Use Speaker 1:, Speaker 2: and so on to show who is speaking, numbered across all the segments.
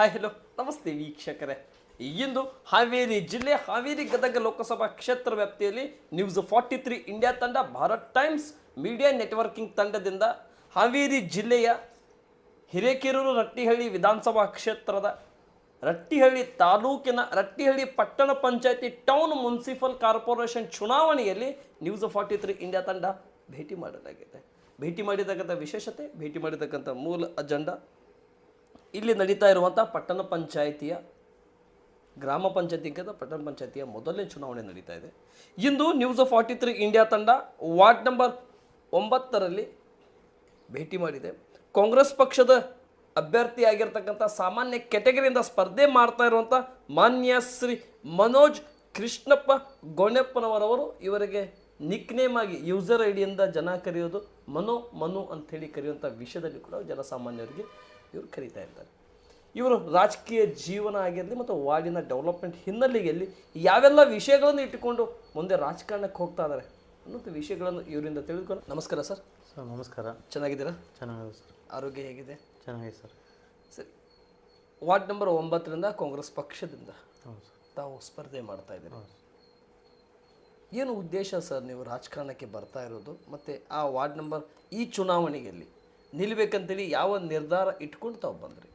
Speaker 1: Hi hello ನಮಸ್ತೆ ವೀಕ್ಷಕರೇ. ಇಂದು ಹಾವೇರಿ ಜಿಲ್ಲೆ, ಹಾವೇರಿ ಗದಗ ಲೋಕಸಭಾ ಕ್ಷೇತ್ರ ವ್ಯಾಪ್ತಿಯಲ್ಲಿ ನ್ಯೂಸ್ ಫಾರ್ಟಿ ತ್ರೀ ಇಂಡಿಯಾ ತಂಡ, ಭಾರತ್ ಟೈಮ್ಸ್ ಮೀಡಿಯಾ ನೆಟ್ವರ್ಕಿಂಗ್ ತಂಡದಿಂದ ಹಾವೇರಿ ಜಿಲ್ಲೆಯ ಹಿರೇಕೆರೂರು ರಟ್ಟಿಹಳ್ಳಿ ವಿಧಾನಸಭಾ ಕ್ಷೇತ್ರದ ರಟ್ಟಿಹಳ್ಳಿ ತಾಲೂಕಿನ ರಟ್ಟಿಹಳ್ಳಿ ಪಟ್ಟಣ ಪಂಚಾಯತಿ ಟೌನ್ ಮುನ್ಸಿಪಲ್ ಕಾರ್ಪೊರೇಷನ್ ಚುನಾವಣೆಯಲ್ಲಿ ನ್ಯೂಸ್ ಫಾರ್ಟಿ ತ್ರೀ ಇಂಡಿಯಾ ತಂಡ ಭೇಟಿ ಮಾಡಲಾಗಿದೆ. ಭೇಟಿ ಮಾಡಿರ್ತಕ್ಕಂಥ ವಿಶೇಷತೆ, ಭೇಟಿ ಮಾಡಿದಕ್ಕಂಥ ಮೂಲ ಅಜೆಂಡಾ ಇಲ್ಲಿ ನಡೀತಾ ಇರುವಂಥ ಪಟ್ಟಣ ಪಂಚಾಯಿತಿಯ, ಗ್ರಾಮ ಪಂಚಾಯತಿಗಿಂತ ಪಟ್ಟಣ ಪಂಚಾಯತಿಯ ಮೊದಲನೇ ಚುನಾವಣೆ ನಡೀತಾ ಇದೆ. ಇಂದು ನ್ಯೂಸ್ ಫಾರ್ಟಿ ತ್ರೀ ಇಂಡಿಯಾ ತಂಡ ವಾರ್ಡ್ ನಂಬರ್ ಒಂಬತ್ತರಲ್ಲಿ ಭೇಟಿ ಮಾಡಿದೆ. ಕಾಂಗ್ರೆಸ್ ಪಕ್ಷದ ಅಭ್ಯರ್ಥಿಯಾಗಿರ್ತಕ್ಕಂಥ ಸಾಮಾನ್ಯ ಕೆಟಗರಿಯಿಂದ ಸ್ಪರ್ಧೆ ಮಾಡ್ತಾ ಇರುವಂಥ ಮಾನ್ಯ ಶ್ರೀ ಮನೋಜ್ ಕೃಷ್ಣಪ್ಪ ಗೋಣೆಪ್ಪನವರವರು ಇವರಿಗೆ ನಿಕ್ನೇಮ್ ಆಗಿ ಯೂಸರ್ ಐಡಿಯಿಂದ ಜನ ಕರೆಯೋದು ಮನೋ ಮನು ಅಂಥೇಳಿ ಕರೆಯುವಂಥ ವಿಷಯದಲ್ಲಿ ಕೂಡ ಜನಸಾಮಾನ್ಯರಿಗೆ ಇವರು ಕರೀತಾ ಇರ್ತಾರೆ. ಇವರು ರಾಜಕೀಯ ಜೀವನ ಆಗಿರಲಿ ಮತ್ತು ವಾರ್ಡಿನ ಡೆವಲಪ್ಮೆಂಟ್ ಹಿನ್ನೆಲೆಯಲ್ಲಿ ಯಾವೆಲ್ಲ ವಿಷಯಗಳನ್ನು ಇಟ್ಟುಕೊಂಡು ಮುಂದೆ ರಾಜಕಾರಣಕ್ಕೆ ಹೋಗ್ತಾ ಇದ್ದಾರೆ ಅನ್ನೋಂಥ ವಿಷಯಗಳನ್ನು ಇವರಿಂದ ತಿಳಿದುಕೊಂಡು ನಮಸ್ಕಾರ ಸರ್.
Speaker 2: ಸರ್ ನಮಸ್ಕಾರ.
Speaker 1: ಚೆನ್ನಾಗಿದ್ದೀರಾ?
Speaker 2: ಚೆನ್ನಾಗಿದೆ ಸರ್.
Speaker 1: ಆರೋಗ್ಯ ಹೇಗಿದೆ?
Speaker 2: ಚೆನ್ನಾಗಿದೆ ಸರ್.
Speaker 1: ಸರಿ. ವಾರ್ಡ್ ನಂಬರ್ ಒಂಬತ್ತರಿಂದ ಕಾಂಗ್ರೆಸ್ ಪಕ್ಷದಿಂದ ತಾವು ಸ್ಪರ್ಧೆ ಮಾಡ್ತಾ ಇದ್ದೀರಿ. ಏನು ಉದ್ದೇಶ ಸರ್ ನೀವು ರಾಜಕಾರಣಕ್ಕೆ ಬರ್ತಾ ಇರೋದು ಮತ್ತು ಆ ವಾರ್ಡ್ ನಂಬರ್ ಈ ಚುನಾವಣೆಯಲ್ಲಿ ನಿಲ್ಬೇಕಂತೇಳಿ ಯಾವ ನಿರ್ಧಾರ ಇಟ್ಕೊಂಡು ತಾವು ಬಂದ್ರಿ?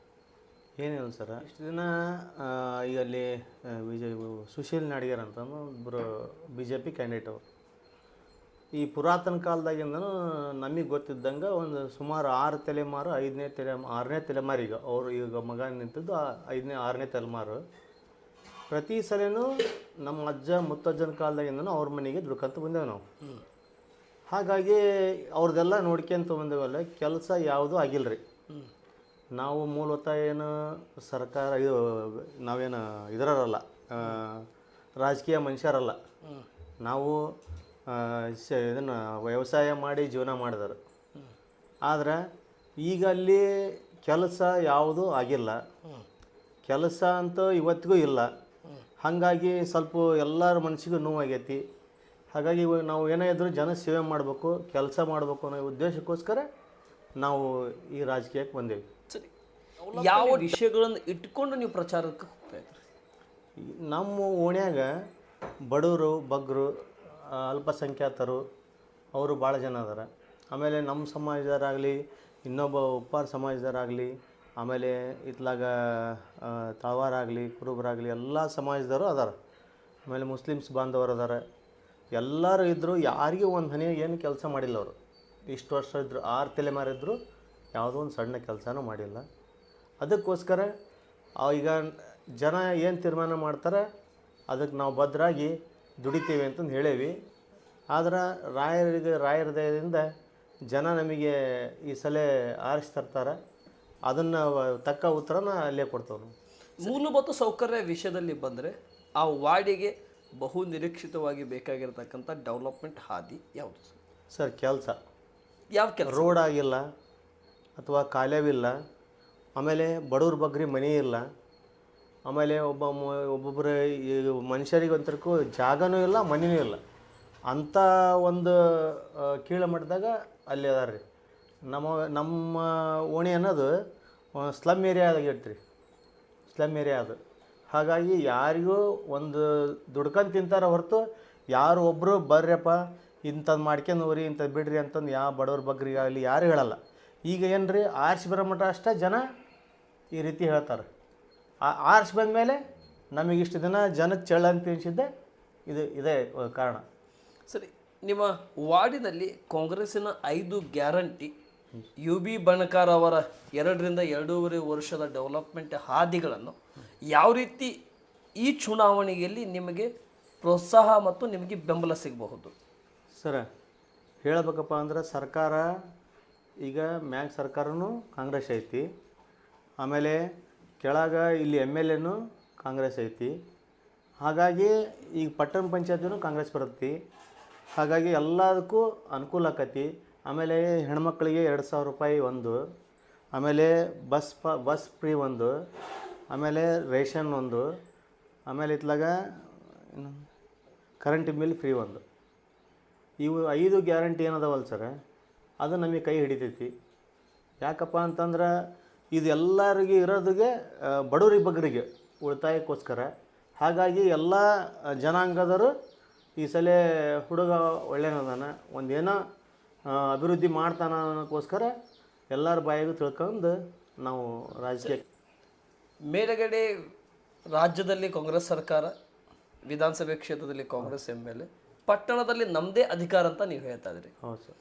Speaker 2: ಏನಿಲ್ಲ ಸರ್. ಇಷ್ಟು ದಿನ ಈಗ ಅಲ್ಲಿ ವಿಜಯ್ ಸುಶೀಲ್ ನಾಡಿಗರ್ ಅಂತ ಒಬ್ಬರು ಬಿ ಜೆ ಪಿ ಕ್ಯಾಂಡಿಡೇಟ್ ಅವರು. ಈ ಪುರಾತನ ಕಾಲದಾಗಿಂದನೂ ನಮಗೆ ಗೊತ್ತಿದ್ದಂಗೆ ಒಂದು ಸುಮಾರು ಆರು ತಲೆಮಾರು ಐದನೇ ತಲೆ ಆರನೇ ತಲೆಮಾರು ಈಗ ಅವರು ಈಗ ಮಗ ನಿಂತಿದ್ದು ಆ- ಐದನೇ ಆರನೇ ತಲೆಮಾರು. ಪ್ರತಿ ಸಲನೂ ನಮ್ಮ ಅಜ್ಜ ಮುತ್ತಜ್ಜನ ಕಾಲದಾಗಿಂದನೂ ಅವ್ರ ಮನೆಗೆ ದುಡ್ಕಂತ ಬಂದೇವೆ ನಾವು. ಹಾಗಾಗಿ ಅವ್ರದ್ದೆಲ್ಲ ನೋಡ್ಕೊಂತ ಬಂದೇವಲ್ಲ ಕೆಲಸ ಯಾವುದೂ ಆಗಿಲ್ಲ ರೀ. ನಾವು ಮೂಲತಃ ಏನು ಸರ್ಕಾರ, ಇದು ನಾವೇನು ಇದರಲ್ಲ ರಾಜಕೀಯ ಮನುಷ್ಯರಲ್ಲ. ನಾವು ಇದನ್ನು ವ್ಯವಸಾಯ ಮಾಡಿ ಜೀವನ ಮಾಡಿದರು ಆದರೆ ಈಗ ಅಲ್ಲಿ ಕೆಲಸ ಯಾವುದೂ ಆಗಿಲ್ಲ. ಕೆಲಸ ಅಂತೂ ಇವತ್ತಿಗೂ ಇಲ್ಲ. ಹಾಗಾಗಿ ಸ್ವಲ್ಪ ಎಲ್ಲರ ಮನಸ್ಸಿಗೂ ನೋವಾಗೈತಿ. ಹಾಗಾಗಿ ಇವಾಗ ನಾವು ಏನೇ ಇದ್ದರೂ ಜನ ಸೇವೆ ಮಾಡಬೇಕು ಕೆಲಸ ಮಾಡಬೇಕು ಅನ್ನೋ ಉದ್ದೇಶಕ್ಕೋಸ್ಕರ ನಾವು ಈ ರಾಜಕೀಯಕ್ಕೆ ಬಂದೇವಿ.
Speaker 1: ಸರಿ ಯಾವ ವಿಷಯಗಳನ್ನು ಇಟ್ಕೊಂಡು ನೀವು ಪ್ರಚಾರಕ್ಕೆ ಹೋಗ್ತಾ ಇದ್ರಿ?
Speaker 2: ನಮ್ಮ ಓಣ್ಯಾಗ ಬಡವರು ಬಗ್ಗರು ಅಲ್ಪಸಂಖ್ಯಾತರು ಅವರು ಭಾಳ ಜನ ಅದಾರ. ಆಮೇಲೆ ನಮ್ಮ ಸಮಾಜದವರಾಗಲಿ ಇನ್ನೊಬ್ಬ ಉಪ್ಪಾರ ಸಮಾಜದವರಾಗಲಿ ಆಮೇಲೆ ಇತ್ಲಾಗ ತಳವಾರಾಗಲಿ ಕುರುಬರಾಗಲಿ ಎಲ್ಲ ಸಮಾಜದವರು ಅದಾರ. ಆಮೇಲೆ ಮುಸ್ಲಿಮ್ಸ್ ಬಾಂಧವರು ಅದಾರ. ಎಲ್ಲರೂ ಇದ್ದರು ಯಾರಿಗೂ ಒಂದು ಹನಿ ಏನು ಕೆಲಸ ಮಾಡಿಲ್ಲ ಅವರು. ಇಷ್ಟು ವರ್ಷ ಇದ್ದರು ಆರು ತಲೆಮಾರಿದ್ರು ಯಾವುದೋ ಒಂದು ಸಣ್ಣ ಕೆಲಸನೂ ಮಾಡಿಲ್ಲ. ಅದಕ್ಕೋಸ್ಕರ ಈಗ ಜನ ಏನು ತೀರ್ಮಾನ ಮಾಡ್ತಾರೆ ಅದಕ್ಕೆ ನಾವು ಭದ್ರಾಗಿ ದುಡಿತೀವಿ ಅಂತಂದು ಹೇಳೇವಿ. ಆದ್ರೆ ರಾಯರಿಗೆ, ರಾಯರ ದಯದಿಂದ ಜನ ನಮಗೆ ಈ ಸಲ ಆರಿಸಿ ತರ್ತಾರೆ ಅದನ್ನು ತಕ್ಕ ಉತ್ತರನ ಅಲ್ಲೇ ಕೊಡ್ತೇವೆ
Speaker 1: ಮೂಲಭೂತ ಸೌಕರ್ಯ ವಿಷಯದಲ್ಲಿ ಬಂದರೆ ಆ ವಾರ್ಡಿಗೆ ಬಹು ನಿರೀಕ್ಷಿತವಾಗಿ ಬೇಕಾಗಿರ್ತಕ್ಕಂಥ ಡೆವಲಪ್ಮೆಂಟ್ ಹಾದಿ ಯಾವುದು ಸರ್?
Speaker 2: ಸರ್ ಕೆಲಸ.
Speaker 1: ಯಾವ ಕೆಲಸ?
Speaker 2: ರೋಡ್ ಆಗಿಲ್ಲ ಅಥವಾ ಕಾಲವಿಲ್ಲ ಆಮೇಲೆ ಬಡವ್ರ ಬಗ್ರಿ ಮನೆ ಇಲ್ಲ ಆಮೇಲೆ ಒಬ್ಬ ಒಬ್ಬೊಬ್ಬರ ಮನುಷ್ಯರಿಗಂತರಕ್ಕೂ ಜಾಗನೂ ಇಲ್ಲ ಮನೆಯೂ ಇಲ್ಲ. ಅಂಥ ಒಂದು ಕೀಳ ಕೀಳು ಮಟ್ಟದಾಗ ಅಲ್ಲಿ ಅದಾರ ರೀ. ನಮ್ಮ ನಮ್ಮ ಓಣಿ ಅನ್ನೋದು ಸ್ಲಮ್ ಏರಿಯಾದಾಗ ಇರ್ತೀರಿ ಸ್ಲಮ್ ಏರಿಯಾ ಅದು. ಹಾಗಾಗಿ ಯಾರಿಗೂ ಒಂದು ದುಡ್ಕೊಂಡು ತಿಂತಾರೆ ಹೊರತು ಯಾರು ಒಬ್ಬರು ಬರ್ರಪ್ಪ ಇಂಥದ್ದು ಮಾಡ್ಕೊಂಡು ಹೋಗ್ರಿ ಇಂಥದ್ದು ಬಿಡ್ರಿ ಅಂತಂದು ಯಾವ ಬಡವ್ರ ಬಗ್ರಿಗಾಗಲಿ ಯಾರು ಹೇಳಲ್ಲ. ಈಗ ಏನು ರೀ ಆರ್ಸಿ ಬರೋ ಮಟ್ಟ ಅಷ್ಟೇ ಜನ ಈ ರೀತಿ ಹೇಳ್ತಾರೆ. ಆ ಆರ್ಸಿ ಬಂದಮೇಲೆ ನಮಗೆ ದಿನ ಜನಕ್ಕೆ ಚಳ ಅಂತ ಅನಿಸಿದ್ದೆ ಇದು, ಇದೇ ಕಾರಣ.
Speaker 1: ಸರಿ, ನಿಮ್ಮ ವಾರ್ಡಿನಲ್ಲಿ ಕಾಂಗ್ರೆಸ್ಸಿನ ಐದು ಗ್ಯಾರಂಟಿ, ಯು ಬಿ ಬಣಕಾರ್ ಅವರ ಎರಡರಿಂದ ಎರಡೂವರೆ ವರ್ಷದ ಡೆವಲಪ್ಮೆಂಟ್ ಹಾದಿಗಳನ್ನು ಯಾವ ರೀತಿ ಈ ಚುನಾವಣೆಯಲ್ಲಿ ನಿಮಗೆ ಪ್ರೋತ್ಸಾಹ ಮತ್ತು ನಿಮಗೆ ಬೆಂಬಲ ಸಿಗಬಹುದು?
Speaker 2: ಸರ, ಹೇಳಬೇಕಪ್ಪ ಅಂದ್ರೆ ಸರ್ಕಾರ, ಈಗ ಮ್ಯಾಗ ಸರ್ಕಾರನೂ ಕಾಂಗ್ರೆಸ್ ಐತಿ. ಆಮೇಲೆ ಕೆಳಗೆ ಇಲ್ಲಿ ಎಂ ಎಲ್ ಎನೂ ಕಾಂಗ್ರೆಸ್ ಐತಿ. ಹಾಗಾಗಿ ಈಗ ಪಟ್ಟಣ ಪಂಚಾಯತಿನೂ ಕಾಂಗ್ರೆಸ್ ಬರುತ್ತೆ. ಹಾಗಾಗಿ ಎಲ್ಲದಕ್ಕೂ ಅನುಕೂಲ ಆಕತಿ. ಆಮೇಲೆ ಹೆಣ್ಮಕ್ಳಿಗೆ ಎರಡು ಸಾವಿರ ರೂಪಾಯಿ ಒಂದು. ಆಮೇಲೆ ಬಸ್ ಪ, ಬಸ್ ಫ್ರೀ ಒಂದು. ಆಮೇಲೆ ರೇಷನ್ ಒಂದು, ಆಮೇಲೆ ಇತ್ಲಾಗ ಏನು? ಕರೆಂಟ್ ಬಿಲ್ ಫ್ರೀ ಒಂದು. ಇವು ಐದು ಗ್ಯಾರಂಟಿ ಏನದವಲ್ಲ ಸರ್ ಅದು ನಮಗೆ ಕೈ ಹಿಡಿತೈತಿ. ಯಾಕಪ್ಪ ಅಂತಂದ್ರೆ ಇದು ಎಲ್ಲರಿಗೂ ಇರೋದಿಗೆ ಬಡವರಿ ಬಗ್ಗರಿಗೆ ಉಳಿತಾಯಕ್ಕೋಸ್ಕರ. ಹಾಗಾಗಿ ಎಲ್ಲ ಜನಾಂಗದವರು ಈ ಸಲ ಹುಡುಗ ಒಳ್ಳೆಯದಾನ ಒಂದೇನೋ ಅಭಿವೃದ್ಧಿ ಮಾಡ್ತಾನೋಸ್ಕರ ಎಲ್ಲರ ಬಾಯಿಗೂ ತಿಳ್ಕೊಂಡು ನಾವು ರಾಜಕೀಯ
Speaker 1: ಮೇಲುಗಡೆ ರಾಜ್ಯದಲ್ಲಿ ಕಾಂಗ್ರೆಸ್ ಸರ್ಕಾರ ವಿಧಾನಸಭೆ ಕ್ಷೇತ್ರದಲ್ಲಿ ಕಾಂಗ್ರೆಸ್ ಎಂ ಎಲ್ ಎ ಪಟ್ಟಣದಲ್ಲಿ ನಮ್ಮದೇ ಅಧಿಕಾರ ಅಂತ ನೀವು ಹೇಳ್ತಾ ಇದ್ರಿ
Speaker 2: ಹೌದು ಸರ್.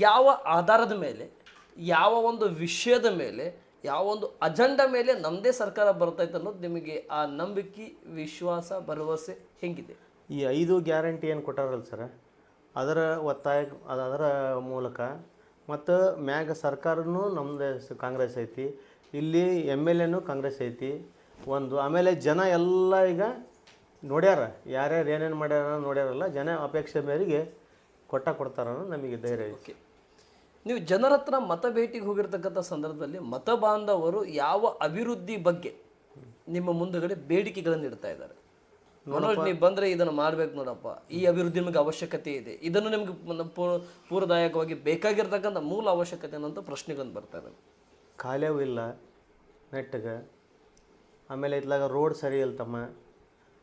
Speaker 1: ಯಾವ ಆಧಾರದ ಮೇಲೆ ಯಾವ ಒಂದು ವಿಷಯದ ಮೇಲೆ ಯಾವ ಒಂದು ಅಜೆಂಡಾ ಮೇಲೆ ನಮ್ಮದೇ ಸರ್ಕಾರ ಬರ್ತೈತೆ ಅನ್ನೋದು ನಿಮಗೆ ಆ ನಂಬಿಕೆ ವಿಶ್ವಾಸ ಭರವಸೆ ಹೆಂಗಿದೆ?
Speaker 2: ಈ ಐದು ಗ್ಯಾರಂಟಿ ಏನು ಕೊಟ್ಟಾರಲ್ಲ ಸರ್ ಅದರ ಒತ್ತಾಯ ಅದು ಅದರ ಮೂಲಕ ಮತ್ತು ಮ್ಯಾಗ ಸರ್ಕಾರನೂ ನಮ್ಮದೇ ಕಾಂಗ್ರೆಸ್ ಐತಿ ಇಲ್ಲಿ ಎಂ ಎಲ್ ಎನೂ ಕಾಂಗ್ರೆಸ್ ಐತಿ. ಒಂದು ಆಮೇಲೆ ಜನ ಎಲ್ಲ ಈಗ ನೋಡ್ಯಾರ. ಯಾರ್ಯಾರು ಏನೇನು ಮಾಡ್ಯಾರ ನೋಡ್ಯಾರಲ್ಲ ಜನ ಅಪೇಕ್ಷೆ ಮೇರೆಗೆ ಕೊಟ್ಟ ಕೊಡ್ತಾರ ನಮಗೆ ಧೈರ್ಯ ಐತಿ.
Speaker 1: ನೀವು ಜನರ ಹತ್ರ ಮತ ಭೇಟಿಗೆ ಹೋಗಿರ್ತಕ್ಕಂಥ ಸಂದರ್ಭದಲ್ಲಿ ಮತ ಬಾಂಧವರು ಯಾವ ಅಭಿವೃದ್ಧಿ ಬಗ್ಗೆ ನಿಮ್ಮ ಮುಂದುಗಡೆ ಬೇಡಿಕೆಗಳನ್ನು ಇಡ್ತಾ ಇದ್ದಾರೆ? ಮನೋಜ್ ನೀವು ಬಂದರೆ ಇದನ್ನು ಮಾಡಬೇಕು ನೋಡಪ್ಪ. ಈ ಅಭಿವೃದ್ಧಿ ನಿಮಗೆ ಅವಶ್ಯಕತೆ ಇದೆ. ಇದನ್ನು ನಿಮಗೆ ಪೂರ್ವದಾಯಕವಾಗಿ ಬೇಕಾಗಿರ್ತಕ್ಕಂಥ ಮೂಲ ಅವಶ್ಯಕತೆ ಅನ್ನೋಂಥ ಪ್ರಶ್ನೆಗಳನ್ನು ಬರ್ತಾ ಇದ್ದಾವೆ
Speaker 2: ಖಾಲಿಯೂ ಇಲ್ಲ ನೆಟ್ಟಗೆ ಆಮೇಲೆ ಇತ್ಲಾಗ ರೋಡ್ ಸರಿ ಇಲ್ಲ ತಮ್ಮ.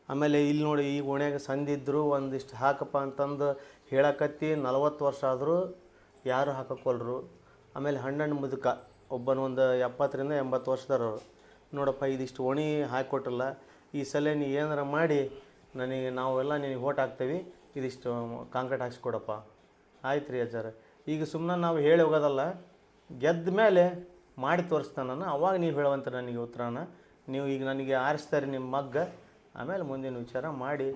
Speaker 2: ಆಮೇಲೆ ಇಲ್ಲಿ ನೋಡಿ ಈ ಓಣ್ಯಾಗ ಸಂದಿದ್ರು ಒಂದಿಷ್ಟು ಹಾಕಪ್ಪ ಅಂತಂದು ಹೇಳಕತ್ತಿ ನಲವತ್ತು ವರ್ಷ ಆದರೂ ಯಾರು ಹಾಕಕ್ಕೊಲ್ರು ಆಮೇಲೆ ಹಣ್ಣಣ್ಣು ಮುದುಕ, ಒಬ್ಬನ ಒಂದು ಎಪ್ಪತ್ತರಿಂದ ಎಂಬತ್ತು ವರ್ಷದವರು. ನೋಡಪ್ಪ, ಇದಿಷ್ಟು ಓಣಿ ಹಾಕಿಕೊಟ್ಟಿಲ್ಲ ಈ ಸಲ ನೀ ಏನಾರ ಮಾಡಿ, ನನಗೆ ನಾವೆಲ್ಲ ನಿನಗೆ ಓಟ್ ಹಾಕ್ತೇವೆ, ಇದಿಷ್ಟು ಕಾಂಕ್ರೀಟ್ ಹಾಕ್ಸ್ಕೊಡಪ್ಪ. ಆಯ್ತು ರೀ ಅಜ್ಜಾರ. ಈಗ ಸುಮ್ಮನೆ ನಾವು ಹೇಳಿ ಹೋಗೋದಲ್ಲ ಗೆದ್ದ ಮೇಲೆ ಮಾಡಿ ತೋರಿಸ್ತಾನ ಅವಾಗ ನೀವು ಹೇಳುವಂಥ ನನಗೆ ಉತ್ತರನ. ನೀವು ಈಗ ನನಗೆ ಆರಿಸ್ತಾರೆ ನಿಮ್ಮ ಮಗ್ಗ. ಆಮೇಲೆ ಮುಂದಿನ ವಿಚಾರ ಮಾಡಿ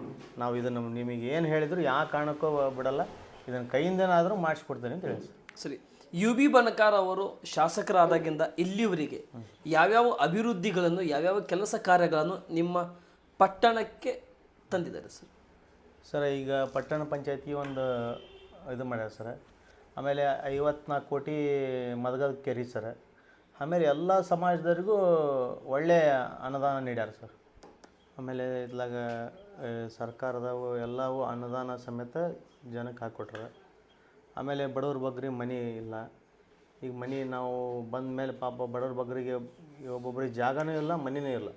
Speaker 2: ನಾವು ಇದನ್ನು ನಿಮಗೆ ಏನು ಹೇಳಿದ್ರು ಯಾವ ಕಾರಣಕ್ಕೂ ಬಿಡಲ್ಲ. ಇದನ್ನು ಕೈಯಿಂದನಾದರೂ ಮಾಡಿಸ್ಕೊಡ್ತೇನೆ ಅಂತ ಹೇಳಿ ಸರ್.
Speaker 1: ಸರಿ. ಯು ಬಿ ಬಣಕಾರ ಅವರು ಶಾಸಕರಾದಾಗಿಂದ ಇಲ್ಲಿವರೆಗೆ ಯಾವ್ಯಾವ ಅಭಿವೃದ್ಧಿಗಳನ್ನು ಯಾವ್ಯಾವ ಕೆಲಸ ಕಾರ್ಯಗಳನ್ನು ನಿಮ್ಮ ಪಟ್ಟಣಕ್ಕೆ ತಂದಿದ್ದಾರೆ ಸರ್?
Speaker 2: ಸರ್ ಈಗ ಪಟ್ಟಣ ಪಂಚಾಯತಿ ಒಂದು ಇದು ಮಾಡ್ಯಾರ ಸರ್. ಆಮೇಲೆ ಐವತ್ನಾಲ್ಕು ಕೋಟಿ ಮದಗದ ಕೆರಿ ಸರ್. ಆಮೇಲೆ ಎಲ್ಲ ಸಮಾಜದವ್ರಿಗೂ ಒಳ್ಳೆಯ ಅನುದಾನ ನೀಡ್ಯಾರ ಸರ್. ಆಮೇಲೆ ಇದ್ಲಾಗ ಸರ್ಕಾರದವು ಎಲ್ಲವೂ ಅನುದಾನ ಸಮೇತ ಜನಕ್ಕೆ ಹಾಕ್ಕೊಟ್ರ ಆಮೇಲೆ ಬಡವ್ರ ಬಗ್ರಿಗೆ ಮನೆ ಇಲ್ಲ. ಈಗ ಮನೆ ನಾವು ಬಂದ ಮೇಲೆ ಪಾಪ ಬಡವ್ರ ಬಗ್ಗರಿಗೆ ಒಬ್ಬೊಬ್ಬರಿಗೆ ಜಾಗನೂ ಇಲ್ಲ ಮನೆಯೂ ಇಲ್ಲ.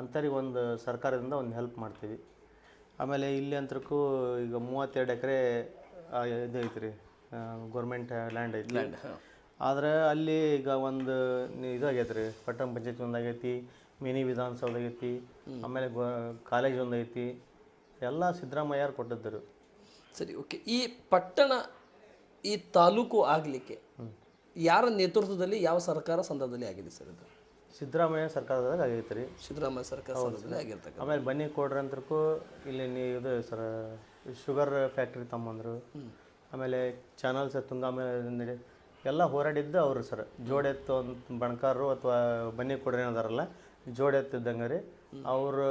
Speaker 2: ಅಂಥವ್ರಿಗೆ ಒಂದು ಸರ್ಕಾರದಿಂದ ಒಂದು ಹೆಲ್ಪ್ ಮಾಡ್ತೀವಿ. ಆಮೇಲೆ ಇಲ್ಲಿ ಅಂತಕ್ಕೂ ಈಗ ಮೂವತ್ತೆರಡು ಎಕರೆ ಇದು ಐತ್ರಿ ಗೌರ್ಮೆಂಟ್ ಲ್ಯಾಂಡ್ ಐತಿ ಆದ್ರೆ ಅಲ್ಲಿ ಈಗ ಒಂದು ಇದಾಗೈತೆ ಇದು ಆಗೈತೆ ರೀ ಪಟ್ಟಣ ಪಂಚಾಯತಿ ಒಂದಾಗೈತಿ ಆಗೈತಿ ಮಿನಿ ವಿಧಾನಸೌಧ ಆಗೈತಿ ಆಮೇಲೆ ಗೋ ಕಾಲೇಜ್ ಒಂದೈತಿ ಐತಿ ಎಲ್ಲ ಸಿದ್ದರಾಮಯ್ಯರು ಕೊಟ್ಟಿದ್ದರು.
Speaker 1: ಸರಿ ಓಕೆ. ಈ ಪಟ್ಟಣ ಈ ತಾಲೂಕು ಆಗಲಿಕ್ಕೆ ಯಾರ ನೇತೃತ್ವದಲ್ಲಿ ಯಾವ ಸರ್ಕಾರ ಸಂದರ್ಭದಲ್ಲಿ ಆಗಿದೆ ಸರ್ ಇದು?
Speaker 2: ಸಿದ್ದರಾಮಯ್ಯ ಸರ್ಕಾರದಾಗ ಆಗೈತೆ ರೀ
Speaker 1: ಸಿದ್ದರಾಮಯ್ಯ ಸರ್ಕಾರ ಸಂದರ್ಭದಲ್ಲಿ ಆಗಿರ್ತಕ್ಕಂಥ
Speaker 2: ಆಮೇಲೆ ಬನ್ನಿ ಕೊಡ್ರಿ ಅಂತಕ್ಕೂ ಇಲ್ಲಿ ನೀ ಇದು ಸರ್ ಶುಗರ್ ಫ್ಯಾಕ್ಟ್ರಿ ತಮ್ಮಂದರು. ಆಮೇಲೆ ಚಾನಲ್ಸ್ ತುಂಗ ಮೇಲೆ ಎಲ್ಲ ಹೋರಾಡಿದ್ದು ಅವರು ಸರ್. ಜೋಡೆತ್ತು ಅಂತ ಬಣಕಾರರು ಅಥವಾ ಬನ್ನಿ ಕೊಡ್ರಿ ಜೋಡೆ ಜೋಡೆತ್ತಿದ್ದಂಗೆ ರೀ. ಅವರು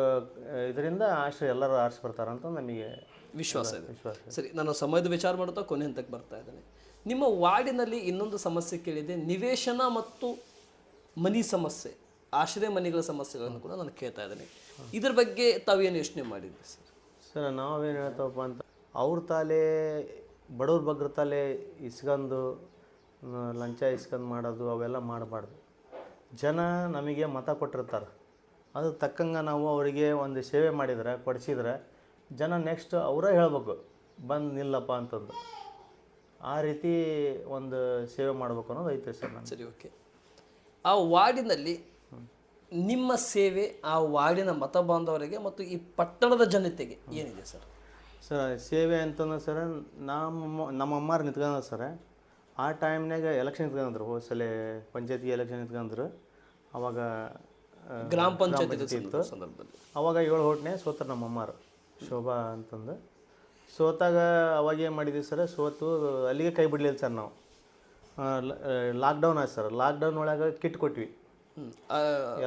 Speaker 2: ಇದರಿಂದ ಆಶ್ರಯ ಎಲ್ಲರೂ ಆರಿಸಿ ಬರ್ತಾರಂತ ನಮಗೆ
Speaker 1: ವಿಶ್ವಾಸ ಇದೆ.
Speaker 2: ವಿಶ್ವಾಸ
Speaker 1: ಸರಿ ನಾನು ಸಮಯದ ವಿಚಾರ ಮಾಡುತ್ತಾ ಕೊನೆ ಹಂತಕ್ಕೆ ಬರ್ತಾ ಇದ್ದೇನೆ. ನಿಮ್ಮ ವಾರ್ಡಿನಲ್ಲಿ ಇನ್ನೊಂದು ಸಮಸ್ಯೆ ಕೇಳಿದೆ ನಿವೇಶನ ಮತ್ತು ಮನಿ ಸಮಸ್ಯೆ ಆಶ್ರಯ ಮನೆಗಳ ಸಮಸ್ಯೆಗಳನ್ನು ಕೂಡ ನಾನು ಕೇಳ್ತಾ ಇದ್ದೇನೆ. ಇದ್ರ ಬಗ್ಗೆ ತಾವೇನು ಯೋಚನೆ ಮಾಡಿದ್ರಿ ಸರ್?
Speaker 2: ಸರ್ ನಾವೇನು ಹೇಳ್ತವಪ್ಪ ಅಂತ ಅವ್ರ ತಾಲೆ ಬಡವ್ರ ಬಗ್ರ ತಾಲೆ ಇಸ್ಕೊಂಡು ಲಂಚ ಇಸ್ಕೊಂಡು ಮಾಡೋದು ಅವೆಲ್ಲ ಮಾಡಬಾರ್ದು. ಜನ ನಮಗೆ ಮತ ಕೊಟ್ಟಿರ್ತಾರೆ. ಅದು ತಕ್ಕಂಗೆ ನಾವು ಅವರಿಗೆ ಒಂದು ಸೇವೆ ಮಾಡಿದ್ರೆ ಕೊಡಿಸಿದ್ರೆ ಜನ ನೆಕ್ಸ್ಟ್ ಅವರೇ ಹೇಳ್ಬೇಕು ಬಂದು ನಿಲ್ಲಪ್ಪ ಅಂತಂದು. ಆ ರೀತಿ ಒಂದು ಸೇವೆ ಮಾಡಬೇಕು ಅನ್ನೋದು ಐತೆ ಸರ್ ನಾನು
Speaker 1: ಸರಿ ಓಕೆ ಆ ವಾರ್ಡಿನಲ್ಲಿ ನಿಮ್ಮ ಸೇವೆ ಆ ವಾರ್ಡಿನ ಮತ ಬಾಂಧವರಿಗೆ ಮತ್ತು ಈ ಪಟ್ಟಣದ ಜನತೆಗೆ ಏನಿದೆ ಸರ್?
Speaker 2: ಸರ್ ಸೇವೆ ಅಂತಂದ್ರೆ ಸರ್ ನಮ್ಮ ನಮ್ಮ ಅಮ್ಮಾರು ನಿಂತ್ಕೊಂಡ ಸರ್. ಆ ಟೈಮ್ನಾಗ ಎಲೆಕ್ಷನ್ ಇಟ್ಕೊಂಡ್ರು ಹೋದ ಸಲ ಪಂಚಾಯತಿ ಎಲೆಕ್ಷನ್ ಇಟ್ಕೊಂಡ್ರು ಅವಾಗ
Speaker 1: ಗ್ರಾಮ ಪಂಚಾಯತಿ ಸಂದರ್ಭದಲ್ಲಿ.
Speaker 2: ಅವಾಗ ಏಳು ಹೋಟ್ನೆ ಸೋತರು ನಮ್ಮ ಅಮ್ಮಾರು ಶೋಭಾ ಅಂತಂದು. ಸೋತಾಗ ಅವಾಗ ಏನು ಮಾಡಿದ್ವಿ ಸರ್ ಸೋತು ಅಲ್ಲಿಗೆ ಕೈ ಬಿಡಲಿಲ್ಲ ಸರ್ ನಾವು. ಲಾಕ್ಡೌನ್ ಆಯ್ತು ಸರ್ ಲಾಕ್ಡೌನ್ ಒಳಗೆ ಕಿಟ್ ಕೊಟ್ವಿ.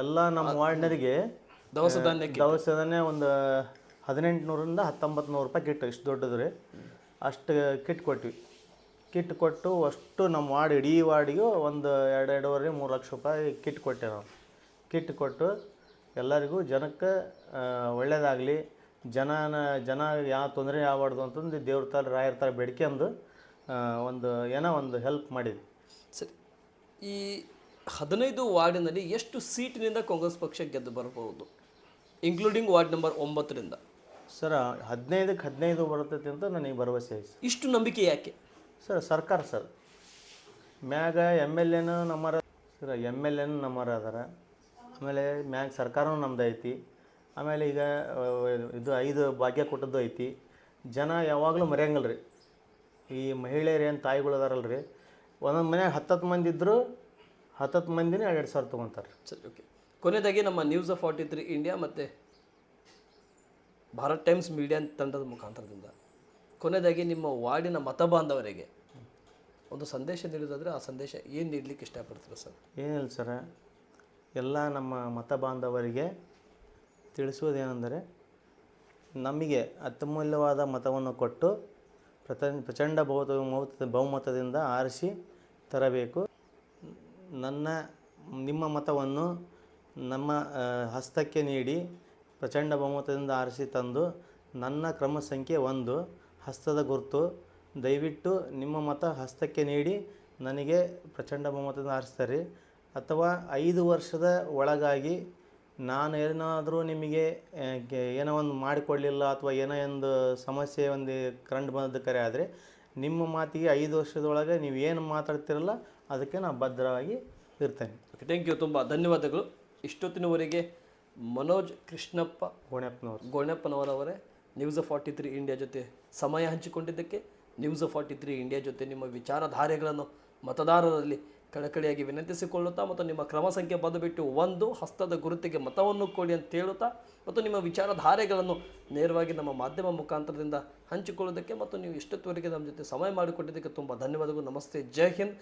Speaker 2: ಎಲ್ಲ ನಮ್ಮ ವಾರ್ಡ್ನರಿಗೆ
Speaker 1: ದವಸ ಧಾನ್ಯ
Speaker 2: ದವಸದನೆ ಒಂದು ಹದಿನೆಂಟು ನೂರಿಂದ ಹತ್ತೊಂಬತ್ತು ನೂರು ರೂಪಾಯಿ ಕಿಟ್ ಇಷ್ಟು ದೊಡ್ಡದು ರೀ. ಅಷ್ಟು ಕಿಟ್ ಕೊಟ್ವಿ. ಕಿಟ್ ಕೊಟ್ಟು ಅಷ್ಟು ನಮ್ಮ ವಾರ್ಡ್ ಇಡೀ ವಾರ್ಡಿಗೂ ಒಂದು ಎರಡು ಎರಡೂವರೆ ಮೂರು ಲಕ್ಷ ರೂಪಾಯಿ ಕಿಟ್ ಕೊಟ್ಟೆ ನಾವು. ಕಿಟ್ ಕೊಟ್ಟು ಎಲ್ಲರಿಗೂ ಜನಕ್ಕೆ ಒಳ್ಳೇದಾಗಲಿ. ಜನನ ಜನ ಯಾವ ತೊಂದರೆ ಆಗಬಾರ್ದು ಅಂತಂದು ದೇವ್ರ ತಾಲ ರಾಯರ ತಾಲ ಬೇಡ್ಕೊಂಡು ಒಂದು ಏನೋ ಒಂದು ಹೆಲ್ಪ್ ಮಾಡಿದ್ವಿ.
Speaker 1: ಸರಿ. ಈ ಹದಿನೈದು ವಾರ್ಡಿನಲ್ಲಿ ಎಷ್ಟು ಸೀಟಿನಿಂದ ಕಾಂಗ್ರೆಸ್ ಪಕ್ಷ ಗೆದ್ದು ಬರಬಹುದು? ಇನ್ಕ್ಲೂಡಿಂಗ್ ವಾರ್ಡ್ ನಂಬರ್ ಒಂಬತ್ತರಿಂದ.
Speaker 2: ಸರ್ ಹದಿನೈದಕ್ಕೆ ಹದಿನೈದು ಬರ್ತೈತಿ ಅಂತ ನನಗೆ ಭರವಸೆ ಐತಿ.
Speaker 1: ಇಷ್ಟು ನಂಬಿಕೆ ಯಾಕೆ?
Speaker 2: ಸರ್, ಸರ್ಕಾರ ಸರ್. ಮ್ಯಾಗ ಎಂ ಎಲ್ ಎನ ನಮ್ಮರ, ಸರ್, ಎಂ ಎಲ್ ಎನು ನಮ್ಮರ ಅದಾರ. ಆಮೇಲೆ ಮ್ಯಾಗ ಸರ್ಕಾರನೂ ನಮ್ದು ಐತಿ. ಆಮೇಲೆ ಈಗ ಇದು ಐದು ಭಾಗ್ಯ ಕೊಟ್ಟದ್ದು ಐತಿ. ಜನ ಯಾವಾಗಲೂ ಮರೆಯಂಗಿಲ್ಲ ರೀ ಈ ಮಹಿಳೆಯರು ಏನು ತಾಯಿಗಳು ಅದಾರಲ್ಲ ರೀ ಒಂದೊಂದು ಮನೆಯಾಗ ಹತ್ತತ್ತು ಮಂದಿ ಇದ್ದರೂ ಹತ್ತತ್ತು ಮಂದಿನೇ ಎರಡು ಸಾವಿರ ತೊಗೊತಾರೆ.
Speaker 1: ಸರಿ, ಓಕೆ. ಕೊನೆಯದಾಗಿ ನಮ್ಮ news of forty three India ಮತ್ತು ಭಾರತ್ ಟೈಮ್ಸ್ ಮೀಡಿಯಾ ತಂಡದ ಮುಖಾಂತರದಿಂದ. ಕೊನೆಯದಾಗಿ ನಿಮ್ಮ ವಾರ್ಡಿನ ಮತ ಬಾಂಧವರಿಗೆ ಒಂದು ಸಂದೇಶ ನೀಡೋದಾದರೆ ಆ ಸಂದೇಶ ಏನು ನೀಡಲಿಕ್ಕೆ ಇಷ್ಟಪಡ್ತೀರಾ ಸರ್?
Speaker 2: ಏನಿಲ್ಲ ಸರ. ಎಲ್ಲ ನಮ್ಮ ಮತ ಬಾಂಧವರಿಗೆ ತಿಳಿಸುವುದೇನೆಂದರೆ, ನಮಗೆ ಅತ್ಯಮೂಲ್ಯವಾದ ಮತವನ್ನು ಕೊಟ್ಟು ಪ್ರತ ಪ್ರಚಂಡ ಬಹುತ ಬಹುಮತ ಬಹುಮತದಿಂದ ಆರಿಸಿ ತರಬೇಕು. ನನ್ನ, ನಿಮ್ಮ ಮತವನ್ನು ನಮ್ಮ ಹಸ್ತಕ್ಕೆ ನೀಡಿ ಪ್ರಚಂಡ ಬಹುಮತದಿಂದ ಆರಿಸಿ ತಂದು, ನನ್ನ ಕ್ರಮ ಸಂಖ್ಯೆ ಒಂದು, ಹಸ್ತದ ಗುರುತು ದಯವಿಟ್ಟು ನಿಮ್ಮ ಮತ ಹಸ್ತಕ್ಕೆ ನೀಡಿ ನನಗೆ ಪ್ರಚಂಡ ಬಹುಮತದಿಂದ ಆರಿಸ್ತಾರೆ. ಅಥವಾ ಐದು ವರ್ಷದ ಒಳಗಾಗಿ ನಾನು ಏನಾದರೂ ನಿಮಗೆ ಏನೋ ಒಂದು ಮಾಡಿಕೊಡಲಿಲ್ಲ ಅಥವಾ ಏನೋ ಒಂದು ಸಮಸ್ಯೆ ಒಂದು ಕರೆಂಟ್ ಬಂದದ್ದು ಕರೆ ಆದರೆ ನಿಮ್ಮ ಮಾತಿಗೆ ಐದು ವರ್ಷದೊಳಗೆ ನೀವು ಏನು ಮಾತಾಡ್ತಿರಲ್ಲ ಅದಕ್ಕೆ ನಾನು ಭದ್ರವಾಗಿ ಇರ್ತೇನೆ.
Speaker 1: ಓಕೆ ಥ್ಯಾಂಕ್ ಯು ತುಂಬ ಧನ್ಯವಾದಗಳು. ಇಷ್ಟೊತ್ತಿನವರೆಗೆ ಮನೋಜ್ ಕೃಷ್ಣಪ್ಪ
Speaker 2: ಗೋಣಪ್ಪನವರು.
Speaker 1: ಗೋಣಪ್ಪನವರವರೇ ನ್ಯೂಸ್ ಫಾರ್ಟಿ ತ್ರೀ ಇಂಡಿಯಾ ಜೊತೆ ಸಮಯ ಹಂಚಿಕೊಂಡಿದ್ದಕ್ಕೆ ನ್ಯೂಸ್ ಫಾರ್ಟಿ ತ್ರೀ ಇಂಡಿಯಾ ಜೊತೆ ನಿಮ್ಮ ವಿಚಾರಧಾರೆಗಳನ್ನು ಮತದಾರರಲ್ಲಿ ಕಳಕಳಿಯಾಗಿ ವಿನಂತಿಸಿಕೊಳ್ಳುತ್ತಾ ಮತ್ತು ನಿಮ್ಮ ಕ್ರಮ ಸಂಖ್ಯೆ ಬಂದುಬಿಟ್ಟು ಒಂದು ಹಸ್ತದ ಗುರುತಿಗೆ ಮತವನ್ನು ಕೊಡಿ ಅಂತ ಹೇಳುತ್ತಾ ಮತ್ತು ನಿಮ್ಮ ವಿಚಾರಧಾರೆಗಳನ್ನು ನೇರವಾಗಿ ನಮ್ಮ ಮಾಧ್ಯಮ ಮುಖಾಂತರದಿಂದ ಹಂಚಿಕೊಳ್ಳೋದಕ್ಕೆ ಮತ್ತು ನೀವು ಇಷ್ಟೊತ್ತುವರೆಗೆ ನಮ್ಮ ಜೊತೆ ಸಮಯ ಮಾಡಿಕೊಟ್ಟಿದ್ದಕ್ಕೆ ತುಂಬ ಧನ್ಯವಾದಗಳು. ನಮಸ್ತೆ. ಜೈ ಹಿಂದ್.